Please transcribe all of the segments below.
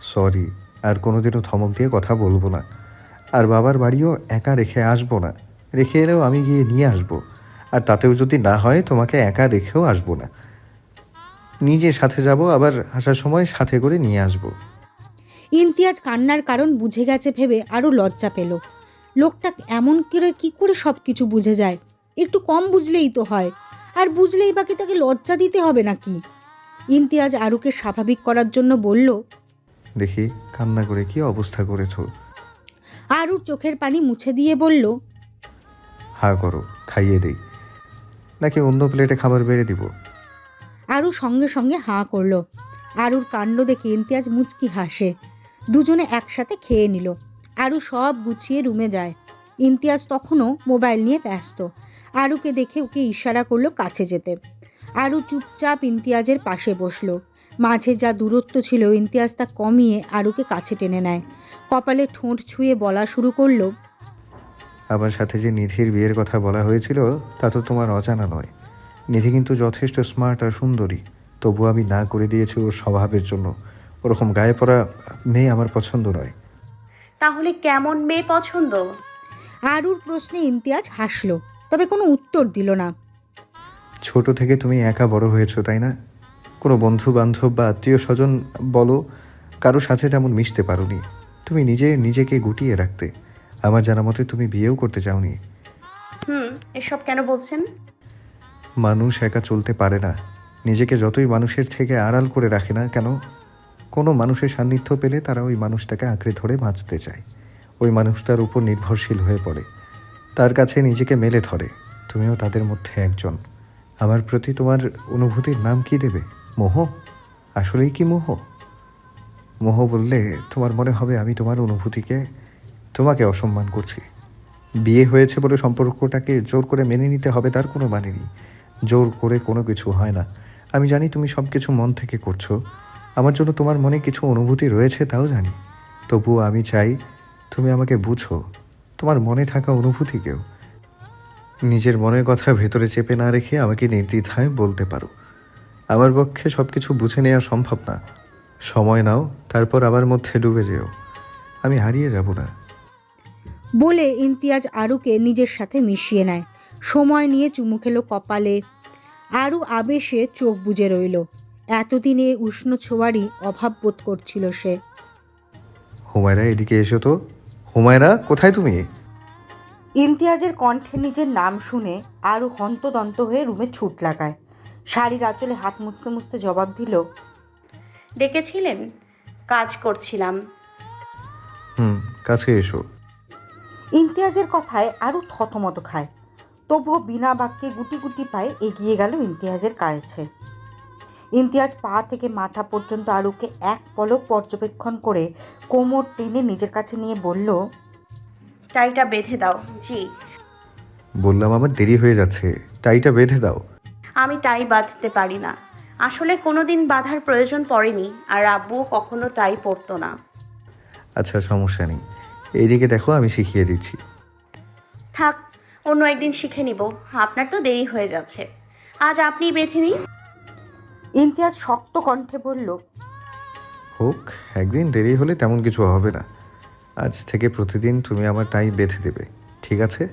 Sorry, আর কোনোদিনও ধমক দিয়ে কথা বলব না। আর বাবার বাড়িও একা রেখে আসব না। রেখে এলেও আমি গিয়ে নিয়ে আসব। আর তাতেও যদি না হয়, তোমাকে একা রেখেও আসব না। নিজে সাথে যাব, আবার আসার সময় সাথে করে নিয়ে আসব। ইমতিয়াজ কান্নার কারণ বুঝে গেছে ভেবে আরও লজ্জা পেল। লোকটা এমন করে কি করে সব কিছু বুঝে যায়? একটু কম বুঝলেই তো হয়। আর বুঝলেই বাকি তাকে লজ্জা দিতে হবে নাকি? ইমতিয়াজ আরুকে স্বাভাবিক করার জন্য বলল দেখি কান্না করে কি অবস্থা করেছ? আরুর চোখের পানি মুছে দিয়ে বলল হা করো খাইয়ে দেই। নাকি অন্য প্লেটে খাবার বেড়ে দিব? আরু সঙ্গে সঙ্গে হাঁ করল। আরুর কাণ্ড দেখে ইমতিয়াজ মুচকি হাসে। দুজনে একসাথে খেয়ে নিল। আরু সব গুছিয়ে রুমে যায়। ইমতিয়াজ তখনও মোবাইল নিয়ে ব্যস্ত। আরুকে দেখে ওকে ইশারা করল কাছে যেতে। আরু চুপচাপ ইমতিয়াজের পাশে বসল। মাঝে যা দূরত্ব ছিল ইমতিয়াজ তা কমিয়ে আরুকে কাছে টেনে নেয়। কপালে ঠোঁট ছুঁয়ে বলা শুরু করল আমার সাথে যে নিধির বিয়ের কথা বলা হয়েছিল তা তো তোমার অজানা নয়। নিধি কিন্তু যথেষ্ট স্মার্ট আর সুন্দরী। তবু আমি না করে দিয়েছি ওর স্বভাবের জন্য। ওরকম গায়ে পড়া মেয়ে আমার পছন্দ নয়। তাহলে কেমন মেয়ে পছন্দ? আরুর প্রশ্নে ইমতিয়াজ হাসলো। তবে কোনো উত্তর দিল না। ছোট থেকে তুমি একা বড় হয়েছো তাই না? কোনো বন্ধু বান্ধব বা আত্মীয় স্বজন বলো কারও সাথে তেমন মিশতে পারোনি। তুমি নিজে নিজেকে গুটিয়ে রাখতে। আমার জানা মতে তুমি বিয়েও করতে চাওনি। হুম এসব কেন বলছেন? মানুষ একা চলতে পারে না। নিজেকে যতই মানুষের থেকে আড়াল করে রাখে না কেন কোনো মানুষের সান্নিধ্য পেলে তারা ওই মানুষটাকে আঁকড়ে ধরে বাঁচতে চায়। ওই মানুষটার উপর নির্ভরশীল হয়ে পড়ে। তার কাছে নিজেকে মেলে ধরে। তুমিও তাদের মধ্যে একজন। আমার প্রতি তোমার অনুভূতির নাম কি দেবে? মোহ? আসলেই কি মোহ? মোহ বললে, তোমার মনে হবে আমি তোমার অনুভূতিকে, তোমাকে অসম্মান করছি। বিয়ে হয়েছে বলে সম্পর্কটাকে জোর করে মেনে নিতে হবে তার কোনো মানে নেই। জোর করে কোনো কিছু হয় না। আমি জানি তুমি সব কিছু মন থেকে করছ। আমার জন্য তোমার মনে কিছু অনুভূতি রয়েছে, তাও জানি। তবুও আমি চাই তুমি আমাকে বুঝো। তোমার মনে থাকা অনুভূতিকেও নিজের মনের কথা ভেতরে চেপে না রেখে আমাকে নির্দ্বিধায় বলতে পারো। আমার পক্ষে সব কিছু বুঝে নেওয়া সম্ভব না। সময় নাও তারপর আবার মধ্যে ডুবে যেও। আমি হারিয়ে যাব না। বলে ইমতিয়াজ আরুকে নিজের সাথে মিশিয়ে নেয়। সময় নিয়ে চুমু খেলো কপালে। আরু আবেশে চোখ বুজে রইল। এতদিনে উষ্ণ ছোঁয়ারই অভাব বোধ করছিল সে। হুমায়রা এদিকে এসো তো। হুমায়রা কোথায় তুমি? ইমতিয়াজের কণ্ঠে নিজের নাম শুনে আরও হন্তদন্ত হয়ে রুমে ছুট লাগায়। শাড়ির আঁচলে হাত মুছতে মুছতে জবাব দিল ডেকেছিলেন? কাজ করছিলাম। হুম কাছে এসো। ইমতিয়াজের কথায় আরও থতমত খায়। তবুও বিনা বাক্যে গুটি গুটি পায়ে এগিয়ে গেল ইমতিয়াজের কাছে। ইমতিয়াজ পা থেকে মাথা পর্যন্ত আরুকে এক পলক পর্যবেক্ষণ করে কোমর টেনে নিজের কাছে নিয়ে বলল টাইটা বেঁধে দাও জি। বললাম আমার দেরি হয়ে যাচ্ছে। টাইটা বেঁধে দাও। আমি টাই বাঁধতে পারি না। আসলে কোনোদিন বাঁধার প্রয়োজন পড়েনি আর আব্বুও কখনো টাই পরতো না। আচ্ছা সমস্যা নেই। এইদিকে দেখো আমি শিখিয়ে দিচ্ছি। থাক অন্য একদিন শিখে নিব। আপনার তো দেরি হয়ে যাচ্ছে। আজ আপনি বেঁধে নিন। ইমতিয়াজ শক্ত কণ্ঠে বলল হোক একদিন দেরি হলে তেমন কিছু হবে না। আজ থেকে প্রতিদিন তুমি আমার টাই বেঁধে দেবে ঠিক আছে?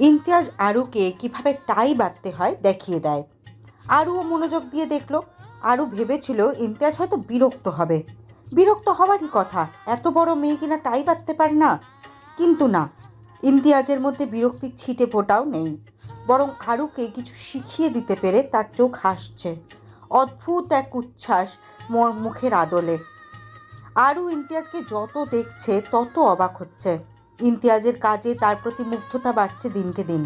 ইমতিয়াজ আরুকে কীভাবে টাই বাঁধতে হয় দেখিয়ে দেয়। আরুও মনোযোগ দিয়ে দেখল আরু ভেবেছিল ইমতিয়াজ হয়তো বিরক্ত হবে। বিরক্ত হওয়ারই কথা এত বড় মেয়ে কিনা টাই বাঁধতে পারে না? কিন্তু না ইমতিয়াজের মধ্যে বিরক্তির ছিটে ফোটাও নেই। বরং আরুকে কিছু শিখিয়ে দিতে পেরে তার চোখ হাসছে। অদ্ভুত এক উচ্ছ্বাস মোর মুখের আদলে। আরও ইমতিয়াজকে যত দেখছে তত অবাক হচ্ছে। ইমতিয়াজের কাজে তার প্রতি মুগ্ধতা বাড়ছে দিনকে দিন।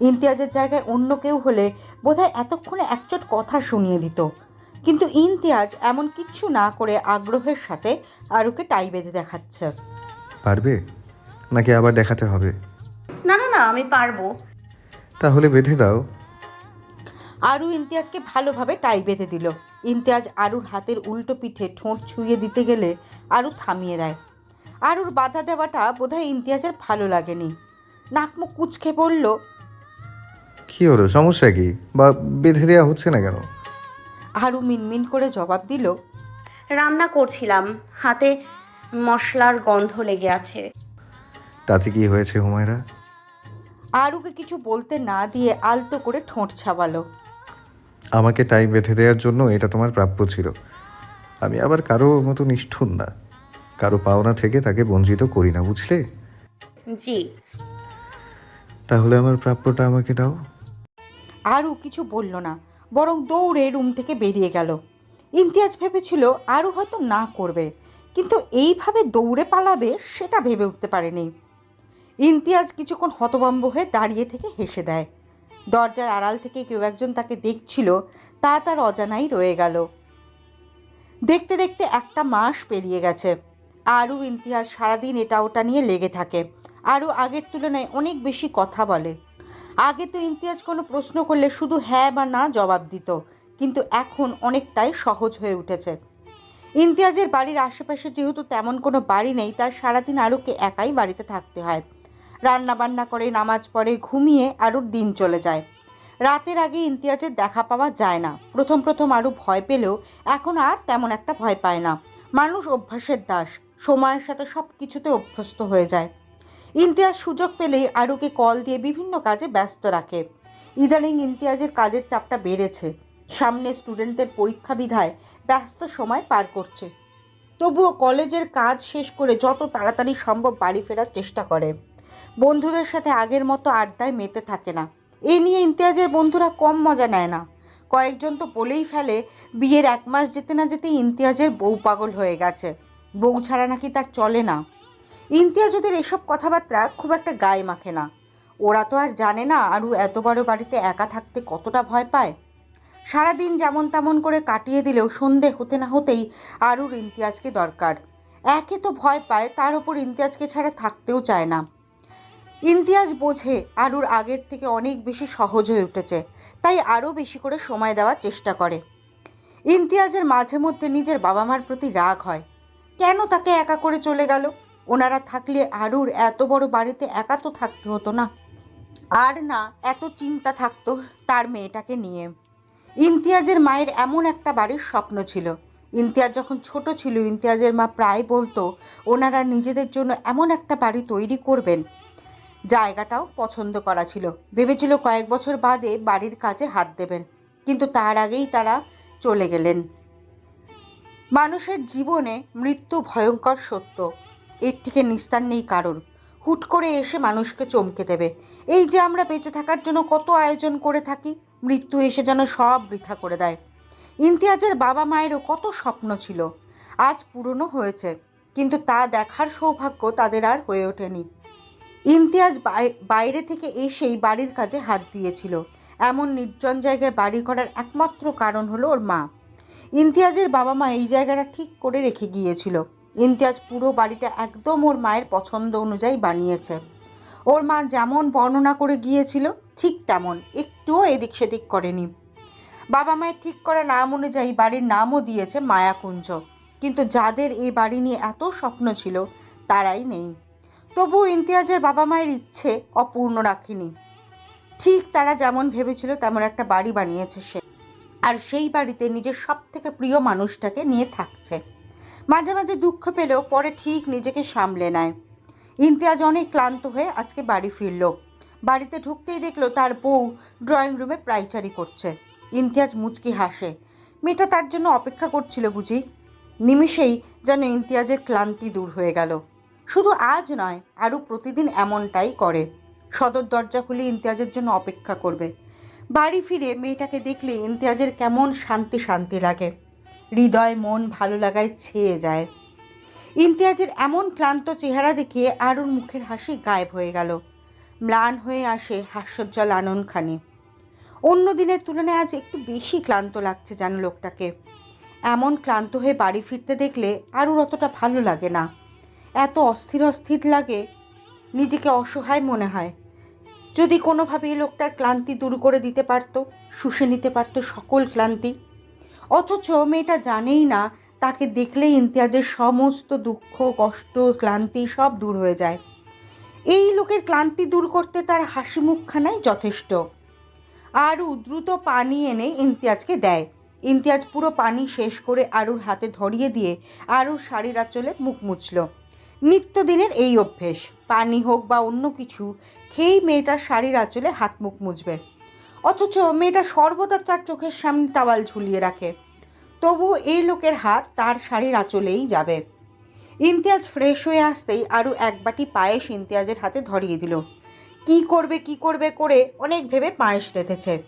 ইমতিয়াজের জায়গায় অন্য কেউ হলে বোধহয় এতক্ষণে একচট কথা শুনিয়ে দিত। কিন্তু ইমতিয়াজ এমন কিচ্ছু না করে আগ্রহের সাথে আরুকে টাই বেঁধে দেখাচ্ছে। পারবে? নাকি আবার দেখাতে হবে? না না না আমি পারব। তাহলে বেঁধে দাও। আরু ইমতিয়াজকে ভালোভাবে টাই বেঁধে দিল। ইমতিয়াজ আরুর হাতের উল্টো পিঠে ঠোঁট ছুঁয়ে দিতে গেলে আরু থামিয়ে দেয়। আরুর বাধা দেওয়াটা বোধহয় ইমতিয়াজের ভালো লাগেনি। নাকমুখ কুচকে পড়ল কি হলো সমস্যা কি? বা বেঁধে দেওয়া হচ্ছে না কেন? আরু মিনমিন করে জবাব দিল রান্না করছিলাম হাতে মশলার গন্ধ লেগে আছে। তাতে কি হয়েছে হুমায়রা? আরুকে কিছু বলতে না দিয়ে আলতো করে ঠোঁট ছাবালো আমাকে টাই বেঁধে দেওয়ার জন্য এটা তোমার প্রাপ্য ছিল। আমি আবার কারও মতো নিষ্ঠুর না। কারও পাওনা থেকে তাকে বঞ্চিত করি না বুঝলে? জি। তাহলে আমার প্রাপ্যটা আমাকে দাও। আরু কিছু বলল না বরং দৌড়ে রুম থেকে বেরিয়ে গেল। ইমতিয়াজ ভেবেছিল আরও হয়তো না করবে কিন্তু এইভাবে দৌড়ে পালাবে সেটা ভেবে উঠতে পারেনি। ইমতিয়াজ কিছুক্ষণ হতবম্ব হয়ে দাঁড়িয়ে থেকে হেসে দেয়। দরজার আড়াল থেকে কেউ একজন তাকে দেখছিল, তা তার অজানাই রয়ে গেল। দেখতে দেখতে একটা মাস পেরিয়ে গেছে। আরও ইমতিয়াজ সারাদিন এটা ওটা নিয়ে লেগে থাকে, আরও আগের তুলনায় অনেক বেশি কথা বলে। আগে তো ইমতিয়াজ কোনো প্রশ্ন করলে শুধু হ্যাঁ বা না জবাব দিত, কিন্তু এখন অনেকটাই সহজ হয়ে উঠেছে। ইমতিয়াজের বাড়ির আশেপাশে যেহেতু তেমন কোনো বাড়ি নেই তার সারাদিন আরুকে একাই বাড়িতে থাকতে হয়। রান্না বান্না করে, নামাজ পড়ে, ঘুমিয়ে আরুর দিন চলে যায়। রাতের আগে ইমতিয়াজের দেখা পাওয়া যায় না। প্রথম প্রথম আরও ভয় পেলেও এখন আর তেমন একটা ভয় পায় না। মানুষ অভ্যাসের দাস। সময়ের সাথে সব কিছুতে অভ্যস্ত হয়ে যায়। ইমতিয়াজ সুযোগ পেলেই আরুকে কল দিয়ে বিভিন্ন কাজে ব্যস্ত রাখে। ইদানিং ইমতিয়াজের কাজের চাপটা বেড়েছে। সামনে স্টুডেন্টদের পরীক্ষা বিধায় ব্যস্ত সময় পার করছে। তবুও কলেজের কাজ শেষ করে যত তাড়াতাড়ি সম্ভব বাড়ি ফেরার চেষ্টা করে। বন্ধুদের সাথে আগের মতো আড্ডায় মেতে থাকে না। এই নিয়ে ইমতিয়াজের বন্ধুরা কম মজা নেয় না। কয়েকজন তো বলেই ফেলে, বিয়ের এক মাস যেতে না যেতেই ইমতিয়াজের বউ পাগল হয়ে গেছে। বউ ছাড়া নাকি তার চলে না। ইমতিয়াজ ওদের এসব কথাবার্তা খুব একটা গায়ে মাখে না। ওরা তো আর জানে না আরও এত বড় বাড়িতে একা থাকতে কতটা ভয় পায়। সারাদিন যেমন তেমন করে কাটিয়ে দিলেও সন্ধে হতে না হতেই আরুর ইমতিয়াজকে দরকার। একে তো ভয় পায়, তার ওপর ইমতিয়াজকে ছাড়া থাকতেও চায় না। ইমতিয়াজ বোঝে আরুর আগের থেকে অনেক বেশি সহজ হয়ে উঠেছে, তাই আরও বেশি করে সময় দেওয়ার চেষ্টা করে। ইমতিয়াজের মাঝে মধ্যে নিজের বাবা মার প্রতি রাগ হয়। কেন তাকে একা করে চলে গেল? ওনারা থাকলে আরুর এত বড় বাড়িতে একা তো থাকতে হতো না। আর না, এত চিন্তা থাকতো তার মেয়েটাকে নিয়ে। ইমতিয়াজের মায়ের এমন একটা বাড়ির স্বপ্ন ছিল। ইমতিয়াজ যখন ছোট ছিল, ইমতিয়াজের মা প্রায় বলতো, ওনারা নিজেদের জন্য এমন একটা বাড়ি তৈরি করবেন জায়গাটাও পছন্দ করা ছিল। ভেবেছিল কয়েক বছর বাদে বাড়ির কাজে হাত দেবেন, কিন্তু তার আগেই তারা চলে গেলেন। মানুষের জীবনে মৃত্যু ভয়ঙ্কর সত্য, এর থেকে নিস্তার নেই কারণ হুট করে এসে মানুষকে চমকে দেবে। এই যে আমরা বেঁচে থাকার জন্য কত আয়োজন করে থাকি, মৃত্যু এসে যেন সব বৃথা করে দেয়। ইমতিয়াজের বাবা মায়েরও কত স্বপ্ন ছিল। আজ পুরনো হয়েছে, কিন্তু তা দেখার সৌভাগ্য তাদের আর হয়ে ওঠেনি। ইমতিয়াজ বাইরে থেকে এসেই বাড়ির কাজে হাত দিয়েছিল। এমন নির্জন জায়গায় বাড়ি করার একমাত্র কারণ হলো ওর মা। ইমতিয়াজের বাবা মা এই জায়গাটা ঠিক করে রেখে গিয়েছিল। ইমতিয়াজ পুরো বাড়িটা একদম ওর মায়ের পছন্দ অনুযায়ী বানিয়েছে। ওর মা যেমন বর্ণনা করে গিয়েছিল, ঠিক তেমন, একটুও এদিক সেদিক করেনি। বাবা মায়ের ঠিক করা নাম অনুযায়ী বাড়ির নামও দিয়েছে মায়াকুঞ্জ। কিন্তু যাদের এই বাড়ি নিয়ে এত স্বপ্ন ছিল, তারাই নেই। তবু ইমতিয়াজের বাবা মায়ের ইচ্ছে অপূর্ণ রাখেনি। ঠিক তারা যেমন ভেবেছিল, তেমন একটা বাড়ি বানিয়েছে সে। আর সেই বাড়িতে নিজের সব থেকে প্রিয় মানুষটাকে নিয়ে থাকছে। মাঝে মাঝে দুঃখ পেলেও পরে ঠিক নিজেকে সামলে নেয়। ইমতিয়াজ অনেক ক্লান্ত হয়ে আজকে বাড়ি ফিরল। বাড়িতে ঢুকতেই দেখল তার বউ ড্রয়িং রুমে প্রাইচারি করছে। ইমতিয়াজ মুচকি হাসে। মেয়েটা তার জন্য অপেক্ষা করছিল বুঝি। নিমিষেই যেন ইমতিয়াজের ক্লান্তি দূর হয়ে গেল। শুধু আজ নয়, আরও প্রতিদিন এমনটাই করে। সদর দরজা খুলে ইমতিয়াজের জন্য অপেক্ষা করবে। বাড়ি ফিরে মেয়েটাকে দেখলে ইমতিয়াজের কেমন শান্তি শান্তি লাগে। হৃদয়, মন ভালো লাগায় ছেয়ে যায়। ইমতিয়াজের এমন ক্লান্ত চেহারা দেখে আরুর মুখের হাসি গায়েব হয়ে গেল। ম্লান হয়ে আসে হাস্যোজ্জ্বল আননখানি অন্য দিনের তুলনায় আজ একটু বেশি ক্লান্ত লাগছে যেন লোকটাকে। এমন ক্লান্ত হয়ে বাড়ি ফিরতে দেখলে আরুর অতটা ভালো লাগে না। এত অস্থির অস্থির লাগে, নিজেকে অসহায় মনে হয়। যদি কোনোভাবে এই লোকটার ক্লান্তি দূর করে দিতে পারতো, শুষে নিতে পারতো সকল ক্লান্তি। অথচ মেয়েটা জানেই না, তাকে দেখলেই ইমতিয়াজের সমস্ত দুঃখ, কষ্ট, ক্লান্তি সব দূর হয়ে যায়। এই লোকের ক্লান্তি দূর করতে তার হাসি মুখখানাই যথেষ্ট। আরও দ্রুত পানি এনে ইমতিয়াজকে দেয়। ইমতিয়াজ পুরো পানি শেষ করে আরুর হাতে ধরিয়ে দিয়ে আরুর শাড়ির আঁচলে মুখ মুছল। নিত্যদিনের এই অভ্যেস। পানি হোক বা অন্য কিছু, খেয়েই মেয়েটার শাড়ির আঁচলে হাত মুখ মুছবে। অথচ মেয়েটা সর্বদা তার চোখের সামনে টাওয়াল ঝুলিয়ে রাখে। তবুও এই লোকের হাত তার শাড়ির আঁচলেই যাবে। ইমতিয়াজ ফ্রেশ হয়ে আসতেই আরও এক বাটি পায়েস ইমতিয়াজের হাতে ধরিয়ে দিল। কি করবে কি করবে করে অনেক ভেবে পায়েস রেঁধেছে।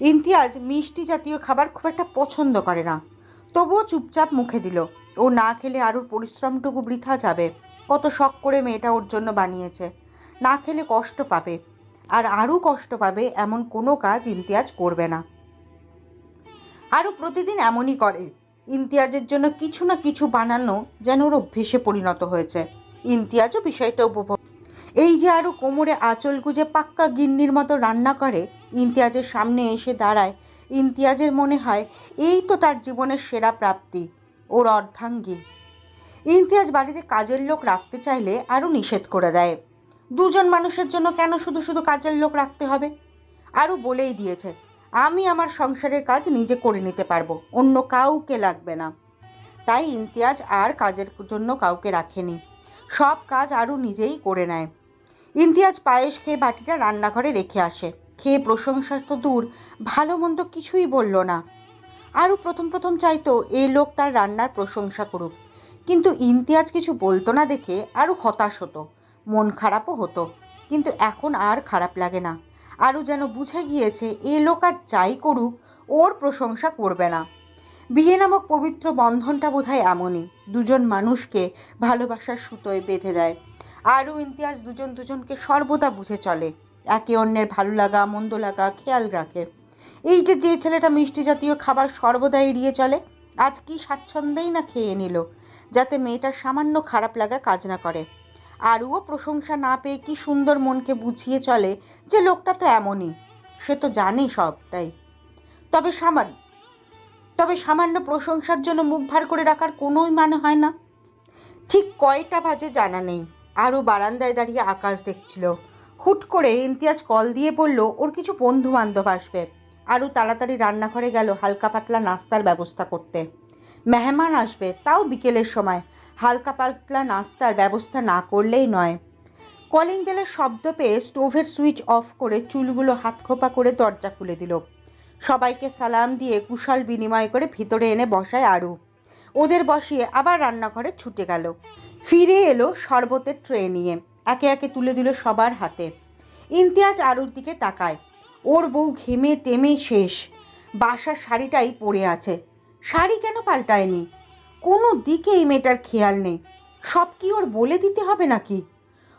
ইমতিয়াজ মিষ্টি জাতীয় খাবার খুব একটা পছন্দ করে না। তবুও চুপচাপ মুখে দিল। ও না খেলে আরুর পরিশ্রমটুকু বৃথা যাবে। কত শখ করে মেয়েটা ওর জন্য বানিয়েছে। না খেলে কষ্ট পাবে, আর আরও কষ্ট পাবে এমন কোনো কাজ ইমতিয়াজ করবে না। আরও প্রতিদিন এমনই করে। ইমতিয়াজের জন্য কিছু না কিছু বানানো যেন ওর অভ্যেসে পরিণত হয়েছে। ইমতিয়াজও বিষয়টা উপভোগ এই যে আরও কোমরে আঁচল গুজে পাক্কা গিন্নির মতো রান্না করে, ইমতিয়াজের সামনে এসে দাঁড়ায়, ইমতিয়াজের মনে হয় এই তো তার জীবনের সেরা প্রাপ্তি, ওর অর্ধাঙ্গী। ইমতিয়াজ বাড়িতে কাজের লোক রাখতে চাইলে আরও নিষেধ করে দেয়। দুজন মানুষের জন্য কেন শুধু শুধু কাজের লোক রাখতে হবে? আরও বলেই দিয়েছে, আমি আমার সংসারের কাজ নিজে করে নিতে পারব, অন্য কাউকে লাগবে না। তাই ইমতিয়াজ আর কাজের জন্য কাউকে রাখেনি, সব কাজ আরও নিজেই করে নেয়। ইমতিয়াজ পায়েস খেয়ে বাটিটা রান্নাঘরে রেখে আসে, খেয়ে প্রশংসা তো দূর, ভালো মন্দ কিছুই বলল না। আরও প্রথম প্রথম চাইতো এই লোক তার রান্নার প্রশংসা করুক। কিন্তু ইমতিয়াজ কিছু বলতো না দেখে আরও হতাশ হতো। মন খারাপও হতো, কিন্তু এখন আর খারাপ লাগে না। আরও যেন বুঝে গিয়েছে, এ লোক আর যাই করুক, ওর প্রশংসা করবে না। বিয়ে নামক পবিত্র বন্ধনটা বোধহয় এমনই, দুজন মানুষকে ভালোবাসার সুতোয় বেঁধে দেয়। আরও ইমতিয়াজ দুজন দুজনকে সর্বদা বুঝে চলে, একে অন্যের ভালো লাগা, মন্দ লাগা খেয়াল রাখে। এই যে যে ছেলেটা মিষ্টি জাতীয় খাবার সর্বদা এড়িয়ে চলে আজ কি স্বাচ্ছন্দ্যেই না খেয়ে নিল, যাতে মেয়েটার সামান্য খারাপ লাগা কাজ না করে। আরও প্রশংসা না পেয়ে কি সুন্দর মনকে বুঝিয়ে চলে যে লোকটা তো এমনই, সে তো জানে সবটাই। তবে সামান্য তবে সামান্য প্রশংসার জন্য মুখ ভার করে রাখার কোনোই মানে হয় না। ঠিক কয়টা বাজে জানা নেই আরও বারান্দায় দাঁড়িয়ে আকাশ দেখছিল। হুট করে ইমতিয়াজ কল দিয়ে বলল, ওর কিছু বন্ধু বান্ধব আসবে। আরও তাড়াতাড়ি রান্নাঘরে গেল হালকা পাতলা নাস্তার ব্যবস্থা করতে। মেহমান আসবে, তাও বিকেলের সময়। হালকা পাতলা নাস্তার ব্যবস্থা না করলেই নয়। কলিং বেলের শব্দ পেয়ে স্টোভের সুইচ অফ করে চুলগুলো হাত খোপা করে দরজা খুলে দিল। সবাইকে সালাম দিয়ে কুশল বিনিময় করে ভিতরে এনে বসায় আরু। ওদের বসিয়ে আবার রান্নাঘরে ছুটে গেল। ফিরে এলো শরবতের ট্রে নিয়ে। একে একে তুলে দিল সবার হাতে। ইমতিয়াজ আরুর দিকে তাকায়। ওর বউ ঘেমে টেমে শেষ। বাসার শাড়িটাই পরে আছে। শাড়ি কেন পাল্টায়নি? কোনো দিকে এই মেয়েটার খেয়াল নেই। সব কি ওর বলে দিতে হবে নাকি?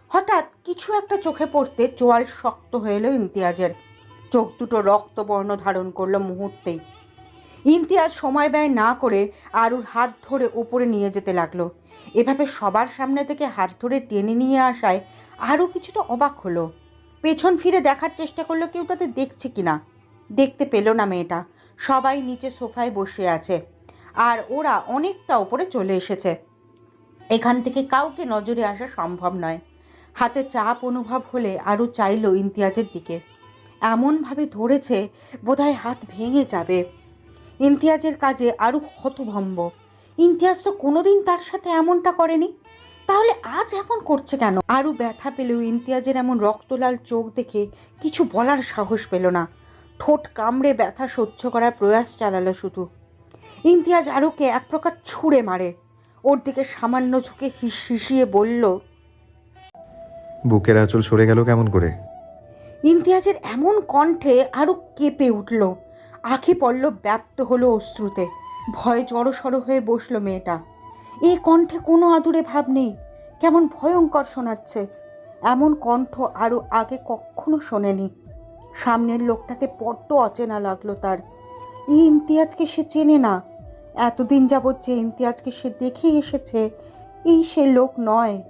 হঠাৎ কিছু একটা চোখে পড়তে চোয়াল শক্ত হয়ে এলো ইমতিয়াজের। চোখ দুটো রক্তবর্ণ ধারণ করল মুহূর্তেই। ইমতিয়াজ সময় ব্যয় না করে আরুর হাত ধরে ওপরে নিয়ে যেতে লাগল। এভাবে সবার সামনে থেকে হাত ধরে টেনে নিয়ে আসায় আরও কিছুটা অবাক হলো। পেছন ফিরে দেখার চেষ্টা করল কেউ তাদের দেখছে কি না দেখতে পেল না মেয়েটা। সবাই নিচে সোফায় বসে আছে। আর ওরা অনেকটা ওপরে চলে এসেছে। এখান থেকে কাউকে নজরে আসা সম্ভব নয়। হাতে চাপ অনুভব হলে আরও চাইলো ইমতিয়াজের দিকে। এমনভাবে ধরেছে বোধহয় হাত ভেঙে যাবে। ইমতিয়াজের কাজে আরও হতভম্ব। ইমতিয়াজ তো কোনোদিন তার সাথে এমনটা করেনি। তাহলে আজ এখন করছে কেন? আরও ব্যথা পেলেও ইমতিয়াজের এমন রক্তলাল চোখ দেখে কিছু বলার সাহস পেল না। ঠোঁট কামড়ে ব্যথা সহ্য করার প্রয়াস চালালো শুধু। ইমতিয়াজ আরুকে এক প্রকার ছুঁড়ে মারে। ওর দিকে সামান্য ঝুঁকে হিস হিসিয়ে বলল বুকের আঁচল সরে গেল কেমন করে? ইমতিয়াজের এমন কণ্ঠে আরও কেঁপে উঠল। আখি পল্লব ব্যাপ্ত হলো অশ্রুতে। ভয় জড়সড় হয়ে বসল মেয়েটা। এই কণ্ঠে কোনো আদুরে ভাব নেই, কেমন ভয়ঙ্কর শোনাচ্ছে। এমন কণ্ঠ আরও আগে কখনো শোনেনি। সামনের লোকটাকে বড্ড অচেনা লাগল তার। এই ইমতিয়াজকে সে চেনে না। এতদিন যাবৎ যে ইমতিয়াজকে সে দেখে এসেছে, এই সে লোক নয়।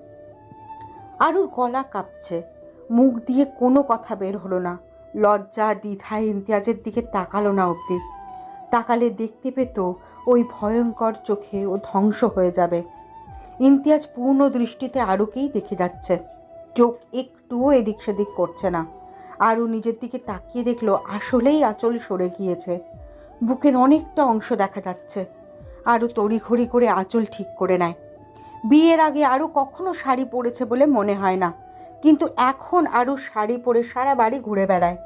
আরুর গলা কাঁপছে। মুখ দিয়ে কোনো কথা বের হলো না। লজ্জা, দ্বিধায় ইমতিয়াজের দিকে তাকালো না অবধি। তাকালে দেখতে পেত ওই ভয়ঙ্কর চোখে ও ধ্বংস হয়ে যাবে। ইমতিয়াজ পূর্ণ দৃষ্টিতে আরুকেই দেখে যাচ্ছে। চোখ একটুও এদিক সেদিক করছে না। আরও নিজের দিকে তাকিয়ে দেখল আসলেই আঁচল সরে গিয়েছে। বুকের অনেকটা অংশ দেখা যাচ্ছে। আরও তড়িঘড়ি করে আঁচল ঠিক করে নেয়। বিয়ের আগে আরও কখনো শাড়ি পরেছে বলে মনে হয় না। কিন্তু এখন আরও শাড়ি পরে সারা বাড়ি ঘুরে বেড়ায়।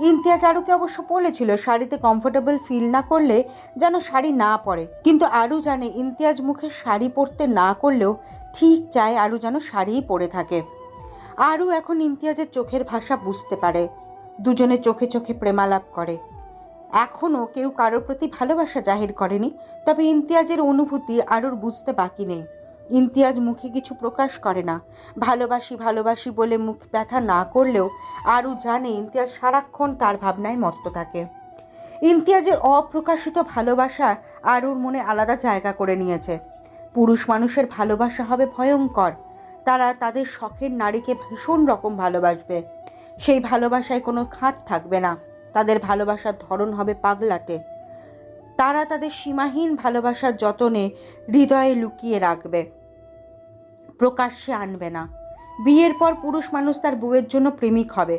ইমতিয়াজ আরুকে অবশ্য বলেছিল, শাড়িতে কমফোর্টেবল ফিল না করলে যেন শাড়ি না পরে। কিন্তু আরু জানে ইমতিয়াজ মুখে শাড়ি পরতে না করলেও ঠিক চায় আরু যেন শাড়িই পরে থাকে। আরও এখন ইমতিয়াজের চোখের ভাষা বুঝতে পারে। দুজনে চোখে চোখে প্রেমালাপ করে। এখনও কেউ কারোর প্রতি ভালোবাসা জাহির করেনি, তবে ইমতিয়াজের অনুভূতি আরুর বুঝতে বাকি নেই। ইমতিয়াজ মুখে কিছু প্রকাশ করে না। ভালোবাসি ভালোবাসি বলে মুখ ব্যথা না করলেও আরও জানে ইমতিয়াজ সারাক্ষণ তার ভাবনায় মত্ত থাকে। ইমতিয়াজের অপ্রকাশিত ভালোবাসা আরুর মনে আলাদা জায়গা করে নিয়েছে। পুরুষ মানুষের ভালোবাসা হবে ভয়ঙ্কর। তারা তাদের শখের নারীকে ভীষণ রকম ভালোবাসবে। সেই ভালোবাসায় কোনো খাত থাকবে না। তাদের ভালোবাসার ধরন হবে পাগলাটে। তারা তাদের সীমাহীন ভালোবাসার যতনে হৃদয়ে লুকিয়ে রাখবে। প্রকাশ্যে আনবে না। বিয়ের পর পুরুষ মানুষ তার বউয়ের জন্য প্রেমিক হবে।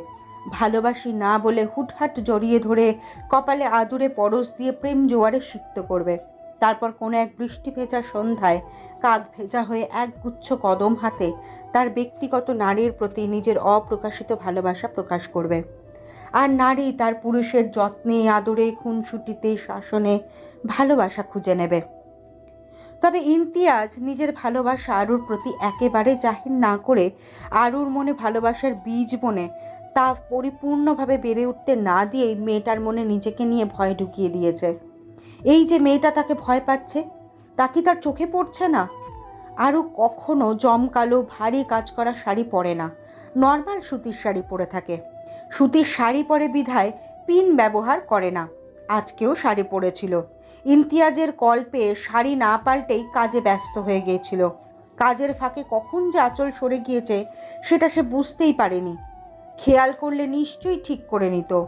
ভালোবাসি না বলে হুটহাট জড়িয়ে ধরে কপালে আদুরে পরশ দিয়ে প্রেম জোয়ারে সিক্ত করবে। তারপর কোনো এক বৃষ্টি ভেজা সন্ধ্যায় কাক ভেজা হয়ে এক গুচ্ছ কদম হাতে তার ব্যক্তিগত নারীর প্রতি নিজের অপ্রকাশিত ভালোবাসা প্রকাশ করবে। আর নারী তার পুরুষের যত্নে, আদরে, খুনসুটিতে, শাসনে ভালোবাসা খুঁজে নেবে। তবে ইমতিয়াজ নিজের ভালোবাসা আরুর প্রতি একেবারে জাহির না করে আরুর মনে ভালোবাসার বীজ বনে তা পরিপূর্ণভাবে বেড়ে উঠতে না দিয়েই মেয়েটার মনে নিজেকে নিয়ে ভয় ঢুকিয়ে দিয়েছে। এই যে মেয়েটা তাকে ভয় পাচ্ছে, তা কি তার চোখে পড়ছে না? আরও কখনো জমকালো, ভারী কাজ করা শাড়ি পরে না, নর্মাল সুতির শাড়ি পরে থাকে। সুতির শাড়ি পরে বিধায় পিন ব্যবহার করে না। আজকেও শাড়ি পরেছিল। ইমতিয়াজের কল পেয়ে শাড়ি না পাল্টেই কাজে ব্যস্ত হয়ে গিয়েছিল। কাজের ফাঁকে কখন যে আঁচল সরে গিয়েছে, সেটা সে বুঝতেই পারেনি। খেয়াল করলে নিশ্চয়ই ঠিক করে নিত।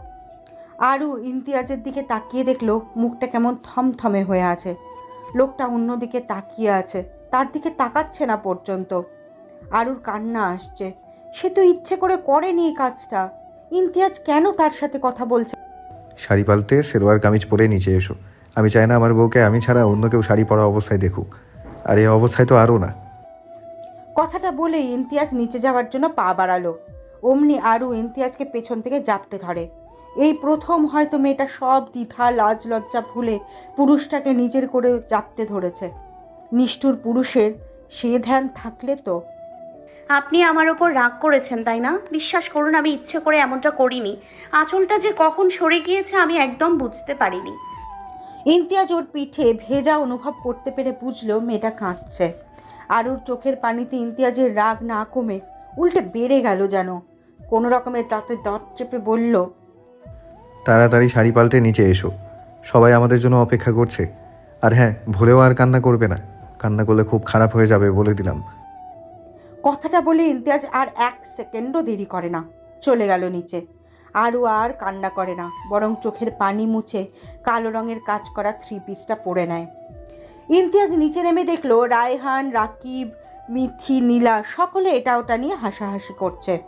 আরও ইমতিয়াজের দিকে তাকিয়ে দেখল, মুখটা কেমন থমথমে হয়ে আছে। লোকটা অন্যদিকে তাকিয়ে আছে, তার দিকে তাকাচ্ছে না পর্যন্ত। আরুর কান্না আসছে। সে তো ইচ্ছে করে করেনি এই কাজটা। ইমতিয়াজ কেন তার সাথে কথা বলছে? শাড়ি পাল্টে সেলোয়ার কামিজ পরে নিচে এসো। আমি চাই না আমার বউকে আমি ছাড়া অন্য কেউ শাড়ি পরা অবস্থায় দেখুক। আর এই অবস্থায় তো আরও না। কথাটা বলে ইমতিয়াজ নিচে যাওয়ার জন্য পা বাড়ালো। অমনি আরও ইমতিয়াজকে পেছন থেকে জাপটে ধরে। এই প্রথম হয়তো মেয়েটা সব দ্বিধা লাজ লজ্জা ভুলে পুরুষটাকে নিজের করে জাপতে ধরেছে। নিষ্ঠুর পুরুষের সে ধ্যান থাকলে তো আপনি আমার ওপর রাগ করেছেন তাই না? বিশ্বাস করুন আমি ইচ্ছে করে এমনটা করিনি। আঁচলটা যে কখন সরে গিয়েছে আমি একদম বুঝতে পারিনি। ইমতিয়াজ ওর পিঠে ভেজা অনুভব করতে পেরে বুঝলো মেয়েটা কাঁদছে। আরুর চোখের পানিতে ইমতিয়াজের রাগ না কমে উল্টে বেড়ে গেল যেন। কোনো রকমের দাঁতে দাঁত চেপে বলল তাড়াতাড়ি শাড়ি পাল্টে নিচে এসো। সবাই আমাদের জন্য অপেক্ষা করছে। আর হ্যাঁ ভুলেও আর কান্না করবে না। কান্না করলে খুব খারাপ হয়ে যাবে বলে দিলাম। কথাটা বলে ইমতিয়াজ আর এক সেকেন্ডও দেরি করে না। চলে গেল নিচে। আরও আর কান্না করে না, বরং চোখের পানি মুছে কালো রঙের কাজ করা থ্রি পিসটা পরে নেয়। ইমতিয়াজ নিচে নেমে দেখল রায়হান, রাকিব, মিথি, নীলা সকলে এটা ওটা নিয়ে হাসাহাসি করছে।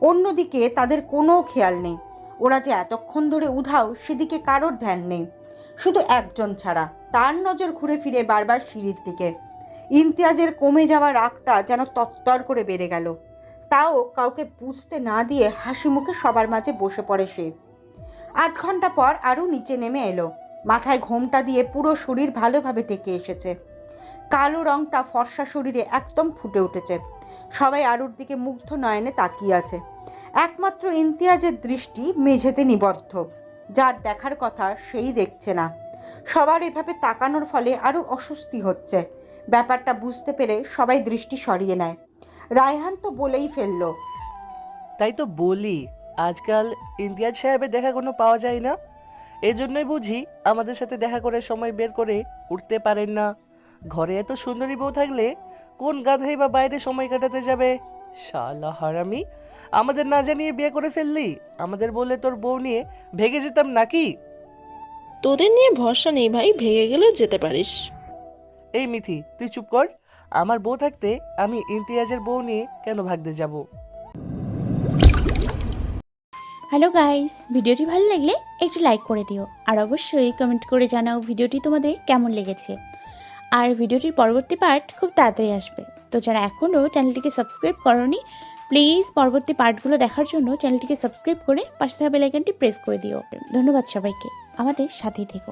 অন্যদিকে তাদের কোনো খেয়াল নেই। ওরা যে এতক্ষণ ধরে উধাও, সেদিকে কারোর ধ্যান নেই। শুধু একজন ছাড়া। তার নজর ঘুরে ফিরে বারবার সিঁড়ির দিকে। ইমতিয়াজের কমে যাওয়া রাগটা যেন তত্তর করে বেড়ে গেল। তাও কাউকে বুঝতে না দিয়ে হাসি মুখে সবার মাঝে বসে পড়ে সে। আধ ঘণ্টা পর আরও নিচে নেমে এলো। মাথায় ঘোমটা দিয়ে পুরো শরীর ভালোভাবে টেকে এসেছে। কালো রংটা ফর্সা শরীরে একদম ফুটে উঠেছে। সবাই আরুর দিকে মুগ্ধ নয়নে তাকিয়ে আছে। একমাত্র ইমতিয়াজের দৃষ্টি মেঝেতে নিবদ্ধ। যার দেখার কথা সেই দেখছে না। সবার এভাবে তাকানোর ফলে আরও অস্বস্তি হচ্ছে। ব্যাপারটা বুঝতে পেরে সবাই দৃষ্টি সরিয়ে নেয়। রায়হান তো বলেই ফেলল তাই তো বলি আজকাল ইমতিয়াজ সাহেবের দেখা কোনো পাওয়া যায় না? এজন্যই বুঝি আমাদের সাথে দেখা করে সময় বের করে উঠতে পারেন না। ঘরে এত সুন্দরী বউ থাকলে কোন গাধাই বা বাইরে সময় কাটাতে যাবে? শালা হারামি আমাদের না জানিয়ে বিয়ে করে ফেললি? আমাদের বলে তোর বউ নিয়ে ভেগে যেতাম নাকি? তোদের নিয়ে ভরসা নেই ভাই ভেঙে গেলেও যেতে পারিস। এই মিথি, তুই চুপ কর। আমার বউ থাকতে আমি ইমতিয়াজের বউ নিয়ে কেন ভাগতে যাব? হ্যালো গাইস ভিডিওটি ভালো লাগলে একটু লাইক করে দিও। আর অবশ্যই কমেন্ট করে জানাও ভিডিওটি তোমাদের কেমন লেগেছে। আর ভিডিওটির পরবর্তী পার্ট খুব তাড়াতাড়ি আসবে। তো যারা এখনও চ্যানেলটিকে সাবস্ক্রাইব করনি প্লিজ পরবর্তী পার্টগুলো দেখার জন্য চ্যানেলটিকে সাবস্ক্রাইব করে পাশে থাকা বেলাইকনটি প্রেস করে দিও। ধন্যবাদ সবাইকে। আমাদের সাথেই থেকো।